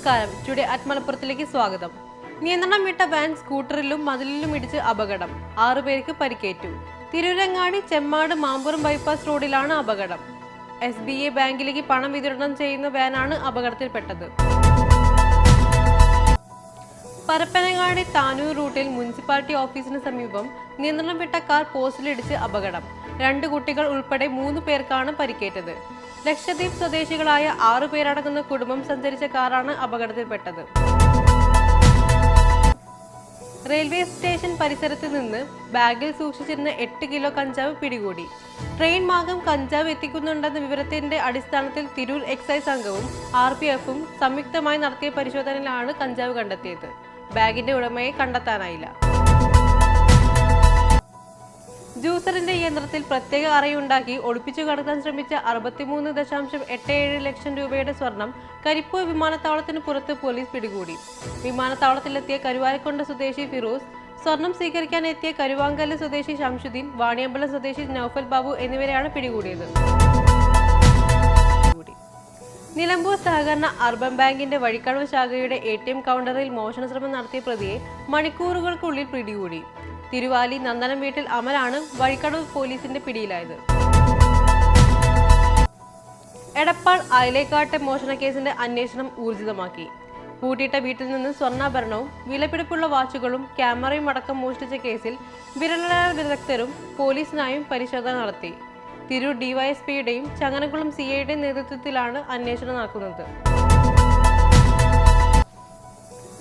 നമസ്കാരം. Today at മലപ്പുറത്തിലേക്ക് സ്വാഗതം. നിയന്ത്രണം വിട്ട വാൻ സ്കൂട്ടറിലും മതിലിലും ഇടിച്ച് അപകടം. ആറുപേർക്ക് പരിക്കേറ്റു. തിരൂരങ്ങാടി ചെമ്മാട് മാമ്പുറം ബൈപ്പാസ് റോഡിലാണ് അപകടം. എസ് ബി എ ബാങ്കിലേക്ക് പണം വിതരണം ചെയ്യുന്ന വാനാണ് അപകടത്തിൽപ്പെട്ടത്. പരപ്പനങ്ങാടി താനൂർ റൂട്ടിൽ മുനിസിപ്പാലിറ്റി ഓഫീസിന് സമീപം നിയന്ത്രണം വിട്ട കാർ പോസ്റ്റിലിടിച്ച് അപകടം. രണ്ട് കുട്ടികൾ ഉൾപ്പെടെ മൂന്ന് പേർക്കാണ് പരിക്കേറ്റത്. ലക്ഷദ്വീപ് സ്വദേശികളായ ആറു പേരടങ്ങുന്ന കുടുംബം സഞ്ചരിച്ച കാറാണ് അപകടത്തിൽപ്പെട്ടത്. റെയിൽവേ സ്റ്റേഷൻ പരിസരത്ത് നിന്ന് ബാഗിൽ സൂക്ഷിച്ചിരുന്ന എട്ട് കിലോ കഞ്ചാവ് പിടികൂടി. ട്രെയിൻ മാർഗം കഞ്ചാവ് എത്തിക്കുന്നുണ്ടെന്ന വിവരത്തിന്റെ അടിസ്ഥാനത്തിൽ തിരൂർ എക്സൈസ് സംഘവും ആർ പി എഫും സംയുക്തമായി നടത്തിയ പരിശോധനയിലാണ് കഞ്ചാവ് കണ്ടെത്തിയത്. ബാഗിന്റെ ഉടമയെ കണ്ടെത്താനായില്ല. യന്ത്രത്തിൽ പ്രത്യേക അറയുണ്ടാക്കി ഒളിപ്പിച്ചു കടക്കാൻ ശ്രമിച്ച അറുപത്തിമൂന്ന് ദശാംശം എട്ട് ഏഴ് ലക്ഷം രൂപയുടെ സ്വർണം കരിപ്പൂർ വിമാനത്താവളത്തിന് പുറത്ത് പോലീസ് പിടികൂടി. വിമാനത്താവളത്തിലെത്തിയ കരുവാരക്കൊണ്ട സ്വദേശി ഫിറോസ് സ്വർണം സ്വീകരിക്കാൻ എത്തിയ കരുവാങ്കല്ല് സ്വദേശി ഷംഷുദ്ദീൻ വാണിയമ്പലം സ്വദേശി നൌഫൽ ബാബു എന്നിവരെയാണ് പിടികൂടിയത്. നിലമ്പൂർ സഹകരണ അർബൻ ബാങ്കിന്റെ വഴിക്കടവ് ശാഖയുടെ എ ടി എം കൗണ്ടറിൽ മോഷണ ശ്രമം നടത്തിയ പ്രതിയെ മണിക്കൂറുകൾക്കുള്ളിൽ പിടികൂടി. തിരുവാലി നന്ദനം വീട്ടിൽ അമലാണ് വഴിക്കടവ് പോലീസിന്റെ പിടിയിലായത്. എടപ്പാൾ അയലേക്കാട്ടെ മോഷണ കേസിന്റെ അന്വേഷണം ഊർജിതമാക്കി. പൂട്ടിയിട്ട വീട്ടിൽ നിന്ന് സ്വർണാഭരണവും വിലപിടിപ്പുള്ള വാച്ചുകളും ക്യാമറയും അടക്കം മോഷ്ടിച്ച കേസിൽ വിരലടയാള വിദഗ്ധരും പോലീസിനായും പരിശോധന നടത്തി. തിരൂർ ഡിവൈഎസ്പിയുടെയും ചങ്ങനകുളം സി ഐയുടെയും നേതൃത്വത്തിലാണ് അന്വേഷണം നടക്കുന്നത്.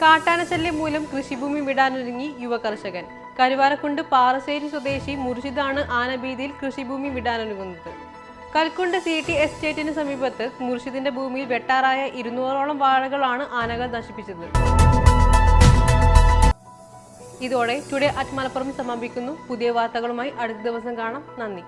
കാട്ടാനശല്യം മൂലം കൃഷിഭൂമി വിടാനൊരുങ്ങി യുവ കർഷകൻ കരുവാരക്കുണ്ട് പാറശ്ശേരി സ്വദേശി മുർഷിദാണ് ആനബീതിയിൽ കൃഷിഭൂമി വിടാനൊരുങ്ങുന്നത്. കൽക്കുണ്ട് സി ടി എസ്റ്റേറ്റിന് സമീപത്ത് മുർഷിദിന്റെ ഭൂമിയിൽ വെട്ടാറായ ഇരുന്നൂറോളം വാഴകളാണ് ആനകൾ നശിപ്പിച്ചത്. ഇതോടെ ടുഡേ അറ്റ് മലപ്പുറം സമാപിക്കുന്നു. പുതിയ വാർത്തകളുമായി അടുത്ത ദിവസം കാണാം. നന്ദി.